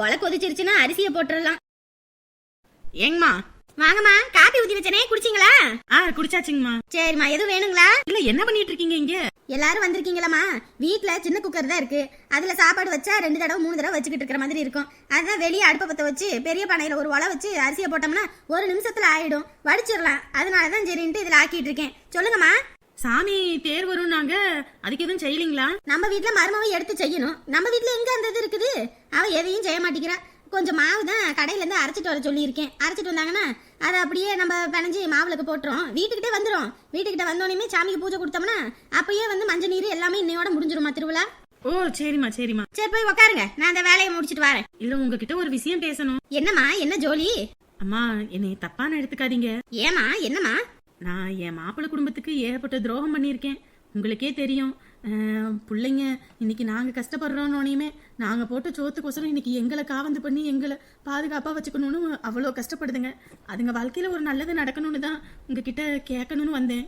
உலை கொதிச்சிருச்சுன்னா அரிசியை போட்டுடலாம் ஏங்கம்மா. வாங்கம்மா காப்பி ஊத்தி வச்சனே குடிச்சிங்களா? ஆ குடிச்சாச்சுங்கம்மா. சரிம்மா எதுவும் வேணுங்களா? இல்ல என்ன பண்ணிட்டு இருக்கீங்க இங்க? எல்லாரும் வந்திருக்கீங்களாம்மா. வீட்ல சின்ன குக்கர் தான் இருக்கு. அதுல சாப்பாடு வச்சா ரெண்டு தடவை மூணு தடவை வச்சுக்கிட்டு இருக்கிற மாதிரி இருக்கும். அதான் வெளியே அடுப்பை பத்த வச்சு பெரிய பானையில ஒரு உலை வச்சு அரிசியை போட்டோம்னா ஒரு நிமிஷத்துல ஆயிடும். வடிச்சிடலாம். அதனால தான் சரின்ட்டு இதுல ஆக்கிட்டு இருக்கேன். சொல்லுங்கம்மா. சாமி தேர் வரும் நாங்க. அதுக்கு எதுவும் செய்யலீங்களா? நம்ம வீட்ல மருமவை எடுத்து செய்யணும். நம்ம வீட்ல எங்க அந்த இது இருக்குது? அவ எதையும் செய்ய மாட்டேங்கிறா. கொஞ்சம் மாவு தான் கடையில இருந்து அரைச்சிட்டு வர சொல்லியிருக்கேன். அரைச்சிட்டு வந்தாங்கன்னா அதை அப்படியே நம்ம பிணைஞ்சு மாவுளுக்கு போட்டுரும். வீட்டுக்கிட்டே வந்துடும் வீட்டுக்கிட்ட வந்தோடனே சாமிக்கு பூஜை கொடுத்தோம்னா அப்பயே வந்து மஞ்சள் நீர் எல்லாமே இன்னையோட முடிஞ்சிருமா திருவிழா? ஓ சரிம்மா சரிம்மா. சரி போய் உக்காருங்க. நான் அந்த வேலையை முடிச்சிட்டு வரேன். இல்ல உங்ககிட்ட ஒரு விஷயம் பேசணும். என்னம்மா? என்ன ஜோலி? அம்மா என்னை தப்பான எடுத்துக்காதீங்க. ஏமா என்னம்மா? நான் என் மாப்பிள்ளை குடும்பத்துக்கு ஏகப்பட்ட துரோகம் பண்ணியிருக்கேன். உங்களுக்கே தெரியும். பிள்ளைங்க இன்னைக்கு நாங்கள் கஷ்டப்படுறோன்னொனையுமே நாங்கள் போட்ட சோத்துக்கோசரம் இன்னைக்கு எங்களை காவந்து பண்ணி எங்களை பாதுகாப்பாக வச்சுக்கணும்னு அவ்வளோ கஷ்டப்படுதுங்க. அதுங்க வாழ்க்கையில் ஒரு நல்லது நடக்கணும்னு தான் உங்ககிட்ட கேட்கணும்னு வந்தேன்.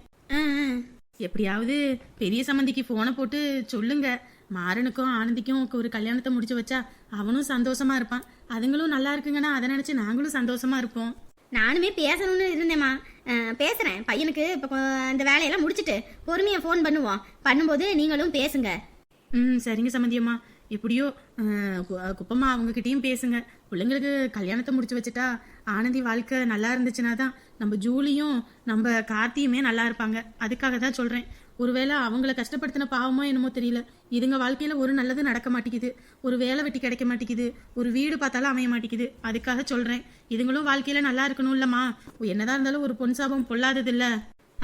எப்படியாவது பெரிய சம்மந்திக்கு ஃபோனை போட்டு சொல்லுங்க. மாறனுக்கும் ஆனந்திக்கும் ஒரு கல்யாணத்தை முடிச்சு வச்சா அவனும் சந்தோஷமா இருப்பான். அதுங்களும் நல்லா இருக்குங்கன்னா அதை நினச்சி நாங்களும் சந்தோஷமா இருப்போம். நானுமே பேசணும்னு இருந்தேம்மா. பேசுகிறேன் பேசுறேன். பையனுக்கு இப்போ இந்த வேலையெல்லாம் முடிச்சிட்டு பொறுமையா ஃபோன் பண்ணுவோம். பண்ணும்போது நீங்களும் பேசுங்க. ம் சரிங்க சம்மந்தியம்மா எப்படியோ கு- குப்பம்மா அவங்கக்கிட்டேயும் பேசுங்க. பிள்ளைங்களுக்கு கல்யாணத்தை முடிச்சு வச்சுட்டா ஆனந்தி வாழ்க்கை நல்லா இருந்துச்சுன்னா தான் நம்ம ஜூலியும் நம்ம கார்த்தியுமே நல்லா இருப்பாங்க. அதுக்காக தான் சொல்கிறேன் ஒருவேளை அவங்கள கஷ்டப்படுத்தின பாவமோ என்னமோ தெரியல. இதுங்க வாழ்க்கையில ஒரு நல்லது நடக்க மாட்டேங்குது. ஒரு வேலை வெட்டி கிடைக்க மாட்டேங்குது. ஒரு வீடு பார்த்தாலும் அமைய மாட்டேங்குது. அதுக்காக சொல்றேன். இதுங்களும் வாழ்க்கையில நல்லா இருக்கணும் இல்லம்மா. என்னதான் இருந்தாலும் ஒரு பொன் சாபம் பொல்லாதது இல்ல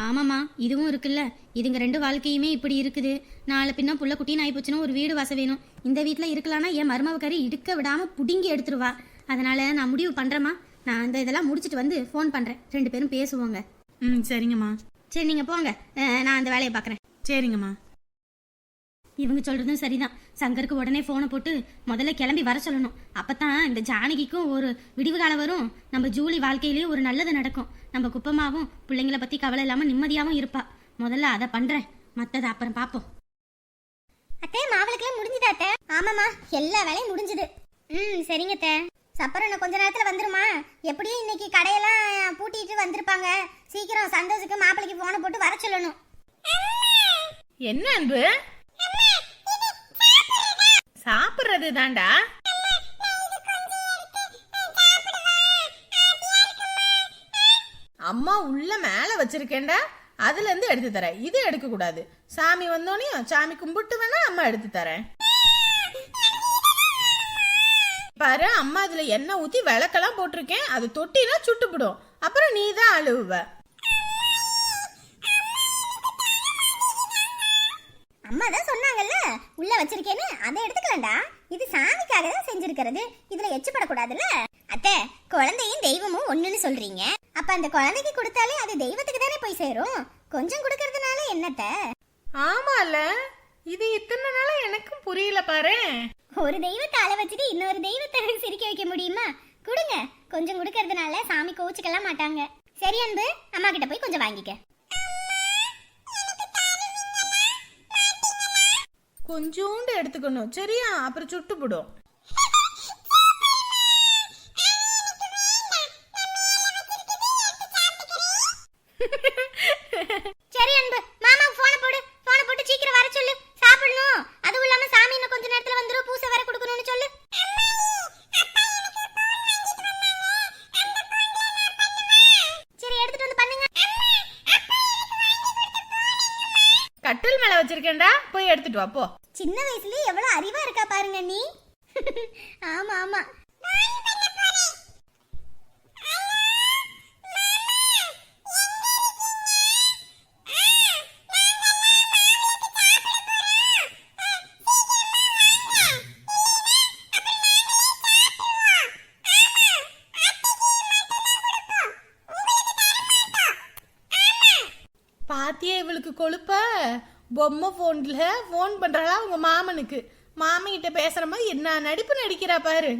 ஆமாம்மா இதுவும் இருக்குல்ல. இதுங்க ரெண்டு வாழ்க்கையுமே இப்படி இருக்குது. நாளை பின்ன புள்ள குட்டின்னு ஆயிப்போச்சுன்னா ஒரு வீடு வாச வேணும். இந்த வீட்டில் இருக்கலாம்னா என் மருமவக்காரி இடுக்க விடாம புடுங்கி எடுத்துருவா. அதனால நான் முடிவு பண்றேம்மா. நான் இந்த இதெல்லாம் முடிச்சிட்டு வந்து ஃபோன் பண்றேன். ரெண்டு பேரும் பேசுவோங்க. ம் சரிங்கம்மா. சரி நீங்க போங்க. நான் அந்த வேலையை பார்க்குறேன் சரிங்கம்மா. இவங்க சொல்றதும் சரிதான். சங்கருக்கு உடனே ஃபோனை போட்டு முதல்ல கிளம்பி வர சொல்லணும். அப்பதான் இந்த ஜானகிக்கும் ஒரு விடிவு காலம் வரும். நம்ம ஜூலி வாழ்க்கையிலேயே ஒரு நல்லது நடக்கும். நம்ம குப்பமாவும் பிள்ளைங்கள பத்தி கவலை இல்லாம நிம்மதியாவும் இருப்பா. முதல்ல அதை பண்றேன். மத்தத அப்புறம் பாப்போம். அத்தே மாவளுக்குலாம் முடிஞ்சுதா அத்தை? ஆமாம்மா எல்லா வேலையும் முடிஞ்சுது. ம் சரிங்க அத்தை. சப்பரம் கொஞ்ச நேரத்துல வந்துருமா? எப்படியும் இன்னைக்கு கடையெல்லாம் பூட்டிட்டு வந்திருப்பாங்க. சீக்கிரம் சந்தோஷுக்கு மாப்பிளைக்கு போனை போட்டு வர சொல்லணும். என்ன அன்பு? சாப்பிடுறது தாண்டா. அம்மா உள்ள மேல வச்சிருக்கேன்டா. அதுல இருந்து எடுத்து தரேன். இது எடுக்க கூடாது. சாமி வந்தோனையும் சாமி கும்பிட்டு வேணா அம்மா எடுத்து தரேன். பாரு அம்மா இதுல எண்ணெய் ஊத்தி விளக்கெல்லாம் போட்டிருக்கேன். அது தொட்டினா சுட்டுப்பிடும். அப்புறம் நீ தான் அழுவுவ. அம்மா தான் சொன்னாங்கல்ல உள்ள வச்சிருக்கேன்னு அதை எடுத்துக்கலண்டா இது சாமிக்காக தான் செஞ்சிருக்கிறது. இதுல எச்சப்படக்கூடாதுல்ல? அத்தை குழந்தையும் தெய்வமும் ஒண்ணுன்னு சொல்றீங்க. அப்ப அந்த குழந்தைக்கு கொடுத்தாலே அது தெய்வத்துக்கு தானே போய் சேரும்? கொஞ்சம் கொடுக்கறதுனால என்னத்த ஆமால. இது இத்தனை நாளா எனக்கும் புரியல பாரு. ஒரு தெய்வத்தை அள வச்சுட்டு இன்னொரு தெய்வத்தை சிரிக்க வைக்க முடியுமா? கொடுங்க. கொஞ்சம் கொடுக்கறதுனால சாமி கோச்சுக்கலாம் மாட்டாங்க. சரி அன்பு அம்மா கிட்ட போய் கொஞ்சம் வாங்கிக்க. கொஞ்சோண்டு எடுத்துக்கணும். சரியா? அப்புறம் சுட்டு போடும் சரி அன்பு மாமா போன போடு போன போட்டு சீக்கிரம் வர சொல்லு சாப்பிடணும் அதுவும் இல்லாம சாமி இன்னும் கொஞ்ச நேரத்துல வந்துரும் பூசை வேற கொடுக்கணும்னு சொல்லு சரி எடுத்துட்டு வந்து பண்ணுங்க கட்டில் மேல வச்சிருக்கேன்டா. போய் எடுத்துட்டு வா போ. சின்ன வயசுலயே எவ்வளவு அறிவா இருக்கா பாருங்க நீ. ஆமா ஆமா. பாத்தியா இவளுக்கு கொழுப்ப? பொம்மை ஃபோனில் ஃபோன் பண்ணுறாளா உங்கள் மாமனுக்கு? மாமிகிட்ட பேசுகிற மாதிரி என்ன நடிப்பு நடிக்கிறா பாரு.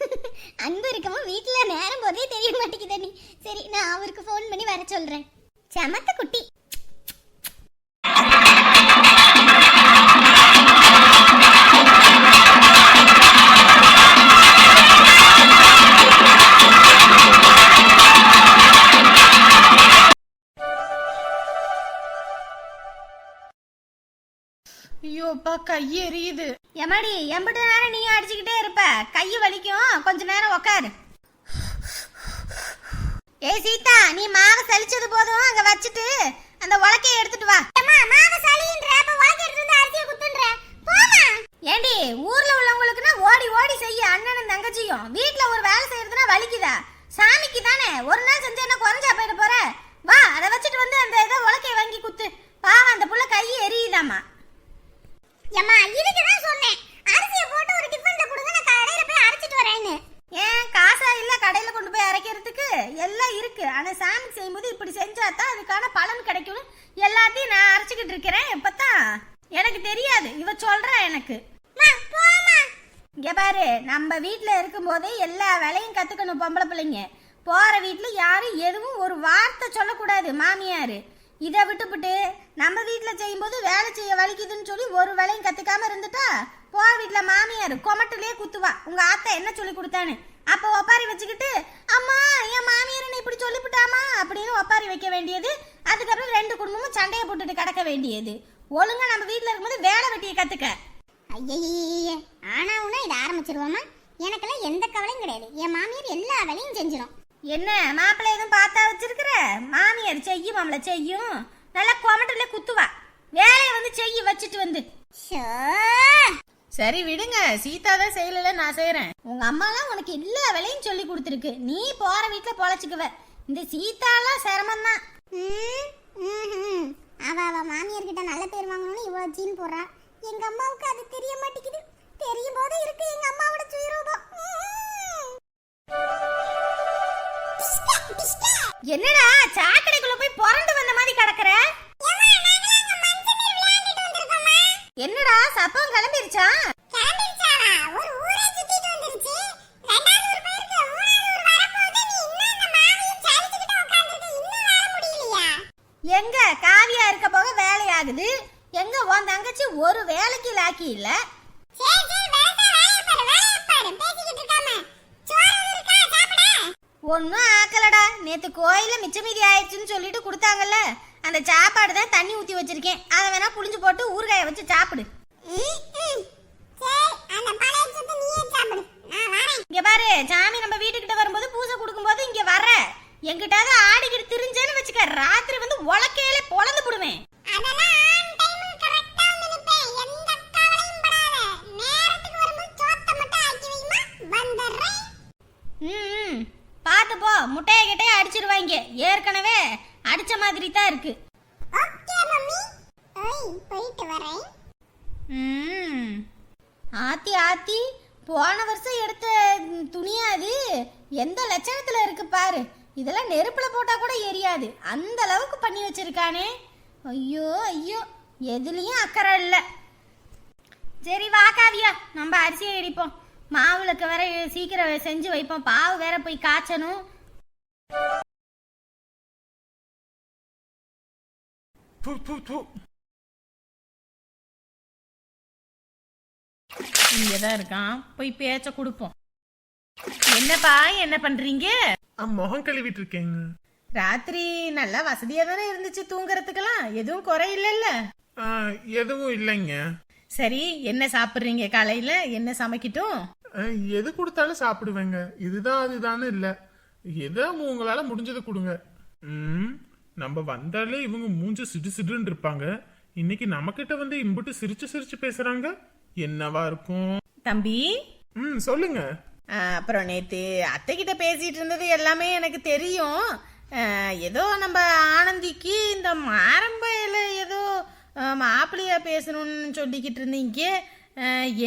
அன்பு இருக்கவும் வீட்டில் நேரம் போதே தெரிய மாட்டேங்குது நீ சரி நான் அவருக்கு ஃபோன் பண்ணி வர சொல்கிறேன் சமத்த குட்டி அப்பா கை எரியுது. எம்மாடி எம்பிட்டு நேரம் நீ அடிச்சுக்கிட்டே இருப்ப? கை வலிக்கும். கொஞ்ச நேரம் உக்காரு. ஏய் சீதா நீ மாவை சலிச்சது போதும். அங்க வச்சுட்டு அந்த உலக்கைய எடுத்துட்டு வா. அம்மா சளின்ற சலின்ற அப்ப உலக்கை எடுத்து வந்து அரிசியை குத்துன்ற? போமா ஏண்டி ஊர்ல உள்ளவங்களுக்குனா ஓடி ஓடி செய்ய அண்ணனும் தங்கச்சியும் வீட்ல ஒரு வேலை செய்யறதுனா வலிக்குதா? சாமிக்கு தானே. ஒரு நாள் செஞ்சா என்ன குறைஞ்சா போயிட போற வா அதை வச்சுட்டு வந்து அந்த இதை உலக்கைய வாங்கி குத்து பாவம் அந்த புள்ள கை எரியுதாம்மா ஏம்மா இதுக்கு தான் சொன்னேன் அரிசியை போட்டு ஒரு டிஃபன்ல கொடுங்க நான் கடையில போய் அரைச்சிட்டு வரேன்னு ஏன் காசா இல்ல கடையில கொண்டு போய் அரைக்கிறதுக்கு எல்லாம் இருக்கு ஆனா சாமிக்கு செய்யும்போது இப்படி செஞ்சா தான் அதுக்கான பலன் கிடைக்கும் எல்லாத்தையும் நான் அரைச்சிக்கிட்டு இருக்கிறேன் இப்பதான் எனக்கு தெரியாது இவ சொல்றா எனக்கு இங்க பாரு நம்ம வீட்ல இருக்கும்போதே எல்லா வேலையும் கத்துக்கணும் பொம்பளை பிள்ளைங்க போற வீட்ல யாரும் எதுவும் ஒரு வார்த்தை சொல்லக்கூடாது மாமியார். இதை விட்டுப்புட்டு நம்ம வீட்டில் செய்யும்போது வேலை செய்ய வலிக்குதுன்னு சொல்லி ஒரு வேலையும் கற்றுக்காமல் இருந்துட்டா போகிற வீட்டில் மாமியார் கொமட்டிலே குத்துவா. உங்கள் ஆத்தா என்ன சொல்லி கொடுத்தான்னு. அப்போ ஒப்பாரி வச்சுக்கிட்டு அம்மா என் மாமியார் என்ன இப்படி சொல்லிவிட்டாமா அப்படின்னு ஒப்பாரி வைக்க வேண்டியது. அதுக்கப்புறம் ரெண்டு குடும்பமும் சண்டையை போட்டுட்டு கிடக்க வேண்டியது. ஒழுங்காக நம்ம வீட்டில் இருக்கும்போது வேலை வெட்டியை கற்றுக்க ஐயே ஆனா உனா இதை ஆரம்பிச்சிருவோமா? எனக்கெல்லாம் எந்த கவலையும் கிடையாது. என் மாமியார் எல்லா வேலையும் செஞ்சிடும் என்ன மாப்பிள்ளை எதுவும் பார்த்தா வச்சிருக்கிற? மாமியார் செய்யும் அவளை செய்யும். நல்லா கொமட்டிலே குத்துவா. வேலையை வந்து செய்ய வச்சுட்டு வந்து. சரி விடுங்க. சீதா தான் செய்யல நான் செய்யறேன் உங்க அம்மாலாம் உனக்கு எல்லா வேலையும் சொல்லி கொடுத்துருக்கு. நீ போற வீட்டுல பொழைச்சிக்குவ. இந்த சீதாலாம் சிரமம் தான். அவ அவ மாமியார் கிட்ட நல்ல பேர் வாங்கணும்னு இவ்வளவு சீன் போடுறா. எங்க அம்மாவுக்கு அது தெரிய மாட்டேங்குது. தெரியும் போது இருக்கு எங்க அம்மாவோட சுயரூபம். என்னடா சாக்கடைக்குள்ள போய் புரண்டு வந்த மாதிரி கிடக்குற ஏம்மா, நாங்கெல்லாம் அங்க மஞ்சள் நீர் விளையாடிட்டு வந்திருக்கோம்மா. என்னடா சப்பம் கிளம்பிருச்சா கிளம்பிருச்சாளா? ஒரு ஊரே சுத்திட்டு வந்துருச்சு. ரெண்டாவது ஊர் போயிருக்கு, மூணாவது ஊர் வரப்போகுது. நீ இன்னும் அந்த மாவையும் சலிச்சுக்கிட்டு உட்கார்ந்திருக்க. இன்னும் வர முடியலையா? எங்க காவியா இருக்க போக வேலையாகுது எங்க உன் தங்கச்சி ஒரு வேலைக்கு லாக்கி இல்ல சரி, சரி, வேலையை வேலையை பாரு, வேலையை பாரு. பேசிக்கிட்டு இருக்காம. சோறு இருக்கா, சாப்பிட? ஒன்னும் ஆக்கலடா நேத்து கோயில மிச்ச மீதி ஆயிடுச்சுன்னு சொல்லிட்டு கொடுத்தாங்கல்ல அந்த சாப்பாடு தான் தண்ணி ஊத்தி வச்சிருக்கேன். அதை வேணா புளிஞ்சு போட்டு ஊறுகாய வச்சு சாப்பிடு. இங்க பாரு சாமி நம்ம வீட்டுக்கிட்ட வரும்போது பூசை கொடுக்கும்போது இங்க வர எங்கிட்டாவது ஆடிக்கிட்டு திரிஞ்சேன்னு வச்சுக்க ராத்திரி வந்து உலக்கையில பொழந்து போடுவேன். ம் பார்த்து போ முட்டையை கிட்டே அடிச்சிருவாங்க ஏற்கனவே அடிச்ச மாதிரி தான் இருக்கு. Okay, mummy. ஓய், போயிட்டு வரேன். ம் ஆத்தி ஆத்தி போன வருஷம் எடுத்த துணியா அது? எந்த லட்சணத்துல இருக்கு பாரு. இதெல்லாம் நெருப்புல போட்டா கூட எரியாது. அந்த அளவுக்கு பண்ணி வச்சிருக்கானே. ஐயோ ஐயோ. எதுலயும் அக்கறை இல்ல. சரி வா காவியா. நம்ம அரிசியை இடிப்போம். மாவுளுக்கு வேற சீக்கிரம் செஞ்சு வைப்போம். பாவு வேற போய் காய்ச்சணும். து, து, து. இங்கதான் இருக்கான். போய் பேச்ச கொடுப்போம். என்னப்பா என்ன பண்றீங்க? முகம் கழுவிட்டு இருக்கேங்க ராத்திரி நல்லா வசதியா தானே இருந்துச்சு தூங்குறதுக்கெல்லாம்? எதுவும் குறை இல்லைல்ல? ஆ, எதுவும் இல்லைங்க. சரி என்ன சாப்பிடுறீங்க காலையில? என்ன சமைக்கட்டும்? ஆ, எது கொடுத்தாலும் சாப்பிடுவேங்க. இதுதான் அதுதான்னு இல்ல. எதோ உங்களால முடிஞ்சதை கொடுங்க. ம்? நம்ம வந்தாலே இவங்க மூஞ்ச சிடு சிடுன்னு இருப்பாங்க. இன்னைக்கு நம்மக்கிட்ட வந்து இம்புட்டு சிரிச்சு சிரிச்சு பேசுறாங்க. என்னவா இருக்கும்? தம்பி? ம் சொல்லுங்க. அப்புறம் நேத்து அத்தை கிட்ட பேசிட்டு இருந்தது எல்லாமே எனக்கு தெரியும். ஏதோ நம்ம ஆனந்திக்கு இந்த மாரம்பையில ஏதோ மாப்பிள்ளையா பேசணும்னு சொல்லிக்கிட்டு இருந்தீங்க.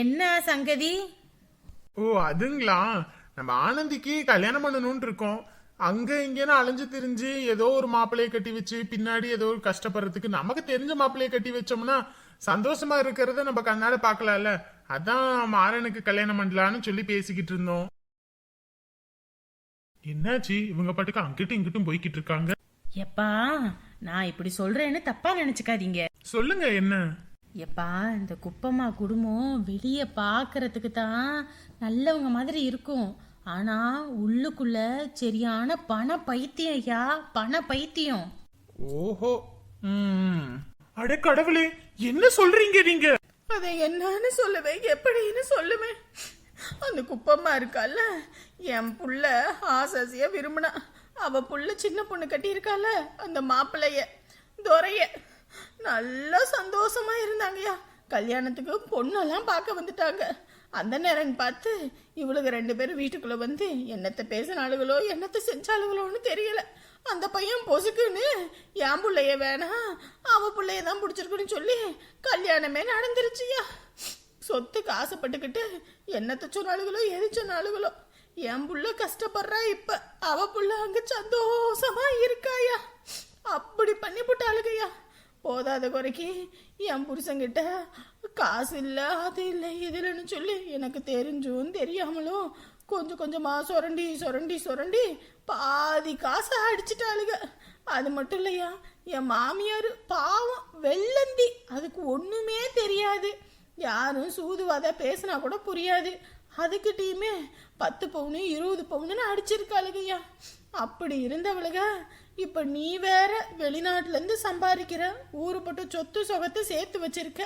என்ன சங்கதி? ஓ அதுங்களா? நம்ம ஆனந்திக்கு கல்யாணம் பண்ணணும்னு இருக்கோம். அங்க இங்கன்னு அலைஞ்சு திரிஞ்சு ஏதோ ஒரு மாப்பிள்ளைய கட்டி வச்சு பின்னாடி ஏதோ ஒரு கஷ்டப்படுறதுக்கு நமக்கு தெரிஞ்ச மாப்பிள்ளைய கட்டி வச்சோம்னா சந்தோஷமா இருக்கிறத நம்ம கண்ணால பார்க்கலாம்ல? அதான் மாறனுக்கு கல்யாணம் பண்ணலான்னு சொல்லி பேசிக்கிட்டு இருந்தோம். என்னாச்சு? இவங்க பாட்டுக்கு அங்கிட்டும் இங்கிட்டும் போய்கிட்டு இருக்காங்க. எப்பா நான் இப்படி சொல்றேன்னு தப்பா நினைச்சுக்காதீங்க. சொல்லுங்க என்ன? எப்பா இந்த குப்பம்மா குடும்பம் வெளியே பார்க்கறதுக்கு தான் நல்லவங்க மாதிரி இருக்கும். ஆனா உள்ளுக்குள்ள சரியான பண பைத்தியம் ஐயா. பண பைத்தியம். ஓஹோ. ம் அட கடவுளே என்ன சொல்றீங்க நீங்க? அதை என்னன்னு சொல்லுவேன் எப்படின்னு சொல்லுவேன் அந்த குப்பம்மா இருக்கால என் புள்ள ஆசாசியா விரும்பினா. அவ புள்ள சின்ன பொண்ணு கட்டியிருக்கால அந்த மாப்பிள்ளைய துரைய. நல்லா சந்தோஷமா இருந்தாங்கய்யா. கல்யாணத்துக்கு பொண்ணெல்லாம் பார்க்க வந்துட்டாங்க. அந்த நேரம் பார்த்து இவளுங்க ரெண்டு பேரும் வீட்டுக்குள்ள வந்து என்னத்தை பேசினாளுகளோ என்னத்தை செஞ்சாளுகளோன்னு தெரியல. அந்த பையன் பொசுக்குன்னு என் பிள்ளைய வேணாம் அவ பிள்ளைய தான் பிடிச்சிருக்குன்னு சொல்லி கல்யாணமே நடந்துருச்சுயா? சொத்துக்கு ஆசைப்பட்டுக்கிட்டு என்னத்த சொன்னாளுகளோ எது சொன்னாளுகளோ. என் புள்ள கஷ்டப்படுறா இப்ப. அவ புள்ள அங்க சந்தோஷமா இருக்காயா? அப்படி பண்ணி போட்டாளுகையா போதாத குறைக்கு என் புருஷங்கிட்ட காசு இல்லை அது இல்லை இது இல்லைன்னு சொல்லி எனக்கு தெரிஞ்சும் தெரியாமலும் கொஞ்சம் கொஞ்சமாக சுரண்டி சுரண்டி சுரண்டி பாதி காசை அடிச்சிட்டாளுங்க அது மட்டும் இல்லையா என் மாமியார் பாவம் வெள்ளந்தி. அதுக்கு ஒன்றுமே தெரியாது. யாரும் சூதுவாத பேசினா கூட புரியாது. அதுக்கிட்டேயுமே பத்து பவுனு இருபது பவுனுன்னு அடிச்சிருக்காளுங்கய்யா. அப்படி இருந்தவளுக இப்ப நீ வேற வெளிநாட்டுல இருந்து சம்பாதிக்கிற ஊருப்பட்ட சொத்து சொகத்தை சேர்த்து வச்சிருக்க.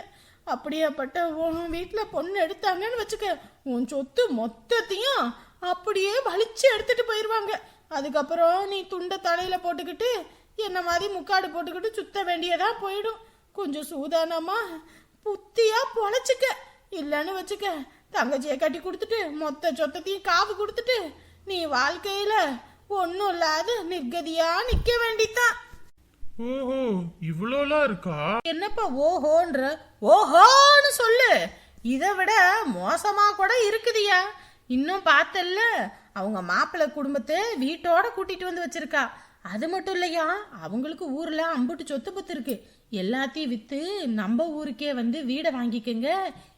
அப்படியாப்பட்ட உன் வீட்டுல பொண்ணு எடுத்தாங்கன்னு வச்சுக்க உன் சொத்து மொத்தத்தையும் அப்படியே வலிச்சு எடுத்துட்டு போயிடுவாங்க அதுக்கப்புறம் நீ துண்டை தலையில போட்டுக்கிட்டு என்ன மாதிரி முக்காடு போட்டுக்கிட்டு சுத்த வேண்டியதா போயிடும். கொஞ்சம் சூதானமா புத்தியா பொழைச்சிக்க. இல்லைன்னு வச்சுக்க தங்கச்சியை கட்டி கொடுத்துட்டு மொத்த சொத்தத்தையும் காவு கொடுத்துட்டு நீ வாழ்க்கையில ஒன்றும் இல்லாத நிர்கதியா நிக்க வேண்டித்தான் ஓஹோ இவ்வளோலாம் இருக்கா? என்னப்பா ஓஹோன்ற? ஓஹோன்னு சொல்லு. இதை விட மோசமா கூட இருக்குதியா. இன்னும் பார்த்தல்ல அவங்க மாப்பிள்ளை குடும்பத்தை வீட்டோட கூட்டிட்டு வந்து வச்சிருக்கா. அது மட்டும் இல்லையா அவங்களுக்கு ஊர்ல அம்புட்டு சொத்து பத்து இருக்கு. எல்லாத்தையும் வித்து நம்ம ஊருக்கே வந்து வீடை வாங்கிக்கங்க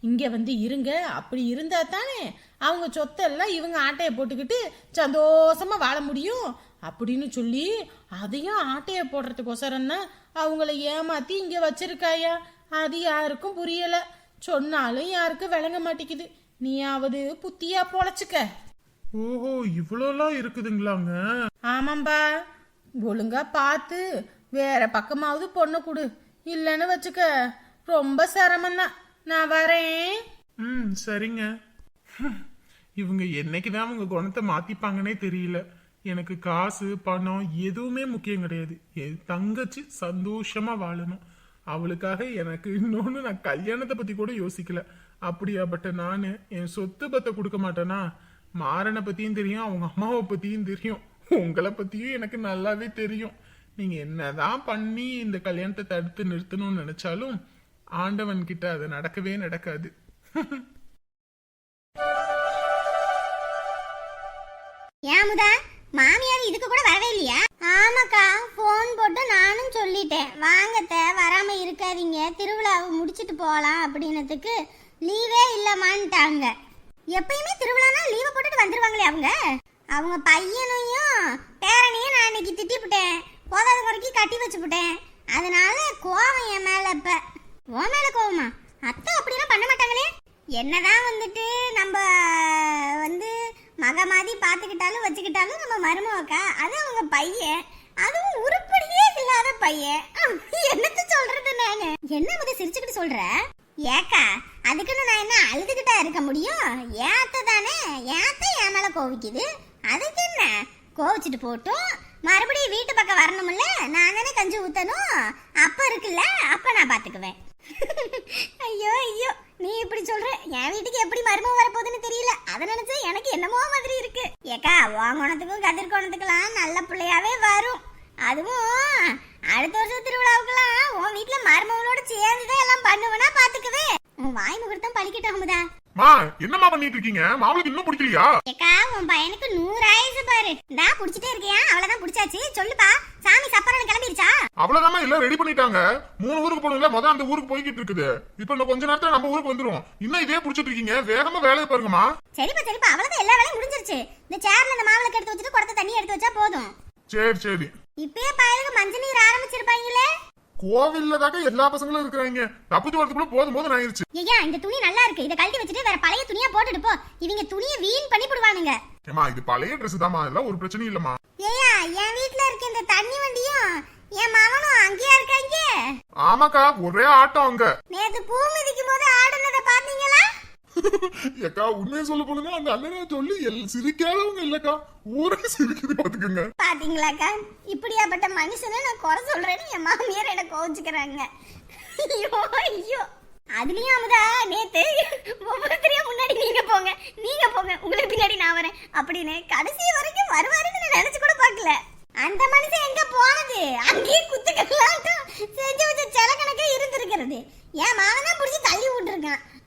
இங்க வந்து இருங்க. அப்படி இருந்தா தானே அவங்க சொத்தெல்லாம் இவங்க ஆட்டையை போட்டுக்கிட்டு சந்தோஷமா வாழ முடியும். அப்படின்னு சொல்லி அதையும் ஆட்டைய போடுறதுக்கொசரம் தான் அவங்கள ஏமாத்தி இங்க வச்சிருக்காயா? அது யாருக்கும் புரியல. சொன்னாலும் யாருக்கும் விளங்க மாட்டேங்குது. நீயாவது புத்தியா பொழைச்சுக்க. ஓஹோ இவ்வளோலாம் இருக்குதுங்களாங்க? ஆமாம்பா. ஒழுங்கா பார்த்து வேற பக்கமாவது பொண்ணு கொடு. இல்லைன்னு வச்சுக்க ரொம்ப சிரமம்தான். நான் வரேன். ம் சரிங்க. இவங்க இவங்க என்னைக்குதான் அவங்க குணத்தை மாத்திப்பாங்கன்னே தெரியல. எனக்கு காசு பணம் எதுவுமே முக்கியம் கிடையாது. என் தங்கச்சி சந்தோஷமா வாழணும். அவளுக்காக எனக்கு இன்னொன்று நான் கல்யாணத்தை பத்தி கூட யோசிக்கல. அப்படியாப்பட்ட நான் என் சொத்து பத்தை கொடுக்க மாட்டேனா? மாறனை பத்தியும் தெரியும் அவங்க அம்மாவை பத்தியும் தெரியும். உங்களை பத்தியும் எனக்கு நல்லாவே தெரியும். நீங்க என்னதான் பண்ணி இந்த கல்யாணத்தை தடுத்து நிறுத்தணும்னு நினைச்சாலும் ஆண்டவன் கிட்ட அது நடக்கவே நடக்காது. ஏமுதா மாமியார் இதுக்கு கூட வரவே இல்லையா? ஆமாக்கா ஃபோன் போட்டு நானும் சொல்லிட்டேன். வாங்கத்த வராம இருக்காதீங்க. திருவிழாவை முடிச்சிட்டு போகலாம் அப்படின்னதுக்கு லீவே இல்லமான்ட்டாங்க எப்பயுமே திருவிழானா லீவை போட்டுட்டு வந்துருவாங்களே அவங்க? அவங்க பையனையும் பேரனையும் நான் இன்னைக்கு திட்டிவிட்டேன் போதாத குறைக்கு கட்டி வச்சுப்புட்டேன் அதனால கோவம் என் மேல இப்ப. உன் மேல கோவமா? அத்தை அப்படிலாம் பண்ண மாட்டாங்களே? என்னதான் வந்துட்டு நம்ம வந்து மக மாதிரி பார்த்துக்கிட்டாலும் வச்சுக்கிட்டாலும் நம்ம மருமகக்கா. அது அவங்க பையன். அதுவும் உருப்படியே இல்லாத பையன். என்னத்த சொல்றது நானு? என்ன முத சிரிச்சுக்கிட்டு சொல்ற? ஏக்கா அதுக்குன்னு நான் என்ன அழுதுகிட்டா இருக்க முடியும்? ஏத்த தானே? ஏத்த என் மேல கோவிக்குது? அதுக்கு என்ன? கோவிச்சிட்டு போட்டும். மறுபடியும் வீட்டு பக்கம் வரணும்ல? நான் தானே கஞ்சி ஊத்தணும். அப்ப இருக்குல்ல? அப்ப நான் பாத்துக்குவேன். ஐயோ ஐயோ. நீ இப்படி சொல்ற? என் வீட்டுக்கு எப்படி மருமக வரப்போகுதுன்னு தெரியல. அதை நினைச்சு எனக்கு என்னமோ மாதிரி இருக்கு. ஏக்கா வாங்கோணத்துக்கும் கதிர்கோணத்துக்கெல்லாம் நல்ல பிள்ளையாவே வரும். அதுவும் அடுத்த வருஷம் திருவிழாவுக்கெல்லாம் உன் வீட்டுல மருமகளோட சேர்ந்துதான் எல்லாம் பண்ணுவேன்னா பாத்துக்குவே உன் வாய் முகூர்த்தம் பழிக்கட்டும் அமுதா. மா என்னம்மா பண்ணிட்டு இருக்கீங்க? மாவுளுக்கு இன்னும் பிடிக்கலையா? ஏக்கா உன் பையனுக்கு நூறு ஆயுசு பாரு. நான் புடிச்சிட்டே இருக்கியா? அவ்வளவுதான் புடிச்சாச்சு சொல்லுப்பா சாமி சப்பரன் கிளம்பிருச்சா? அவ்வளவுதாம்மா எல்லாம் ரெடி பண்ணிட்டாங்க. மூணு ஊருக்கு போகணும்ல முதல்ல அந்த ஊருக்கு போய்கிட்டு இருக்குது. இப்ப இன்னும் கொஞ்ச நேரத்துல நம்ம ஊருக்கு வந்துருவோம் இன்னும் இதே புடிச்சிட்டு இருக்கீங்க. வேகமா வேலையை பாருங்கம்மா. சரிப்பா சரிப்பா. அவ்வளவுதான் எல்லா வேலையும் முடிஞ்சிருச்சு. இந்த சேர்ல இந்த மாவுளக்கு எடுத்து வச்சுட்டு குடத்த தண்ணி எடுத்து வச்சா போதும். சரி சரி. இப்பயே பயலுக்கு மஞ்சள் நீர் ஆரம்பிச்சிருப்பாங்களே. கோவில்ல தாக்க எல்லா பசங்களும் இருக்கிறாங்க. தப்பிச்சு வரதுக்குள்ள போதும் போதும் ஆயிருச்சு. ஐயா இந்த துணி நல்லா இருக்கு. இதை கழட்டி வச்சுட்டு வேற பழைய துணியா போட்டுட்டு போ. இவங்க துணியை வீண் பண்ணி போடுவானுங்க. ஏமா இது பழைய ட்ரெஸ் தாமா எல்லாம் ஒரு பிரச்சனையும் இல்லம்மா. ஏயா என் வீட்ல இருக்க இந்த தண்ணி வண்டியும் என் மாமனும் அங்கேயா இருக்காங்க. ஆமாக்கா ஒரே ஆட்டம் அங்க. நேத்து பூ மிதிக்கும் போது ஆடுனதை பாத்தீங்களா ஏக்கா உண்மையை சொல்ல போனா அந்த அண்ணனே சொல்லி சிரிக்காதவங்க இல்லக்கா. ஊரே சிரிக்குது பாத்துக்கோங்க பாத்தீங்களாக்கா? இப்படியாப்பட்ட மனுஷனை நான் குறை சொல்றேன்னு என் மாமியார் என்ன கோவிச்சுக்கிறாங்க. ஐயோ ஐயோ. அதுலயும் அமுதா நேத்து ஒவ்வொருத்தரையும் முன்னாடி நீங்க போங்க நீங்க போங்க உங்களுக்கு பின்னாடி நான் வரேன் அப்படின்னு கடைசி வரைக்கும் வருவாருன்னு நான் நினைச்சு கூட பார்க்கல. அந்த மனுஷன் எங்க போனது? அங்கேயே குத்துக்கலாட்டம் செஞ்சு வச்ச செல கணக்கே இருந்திருக்கிறது. என் மாமன் தான் பிடிச்சி தள்ளி விட்டுருக்கான்.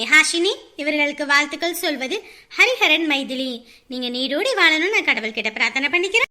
நிஹாஷினி இவர்களுக்கு வாழ்த்துக்கள் சொல்வது ஹரிஹரன் மைதிலி. நீங்க நீடோடி வாழணும் நான் கடவுள் கிட்ட பிரார்த்தனை பண்ணிக்கிறேன்.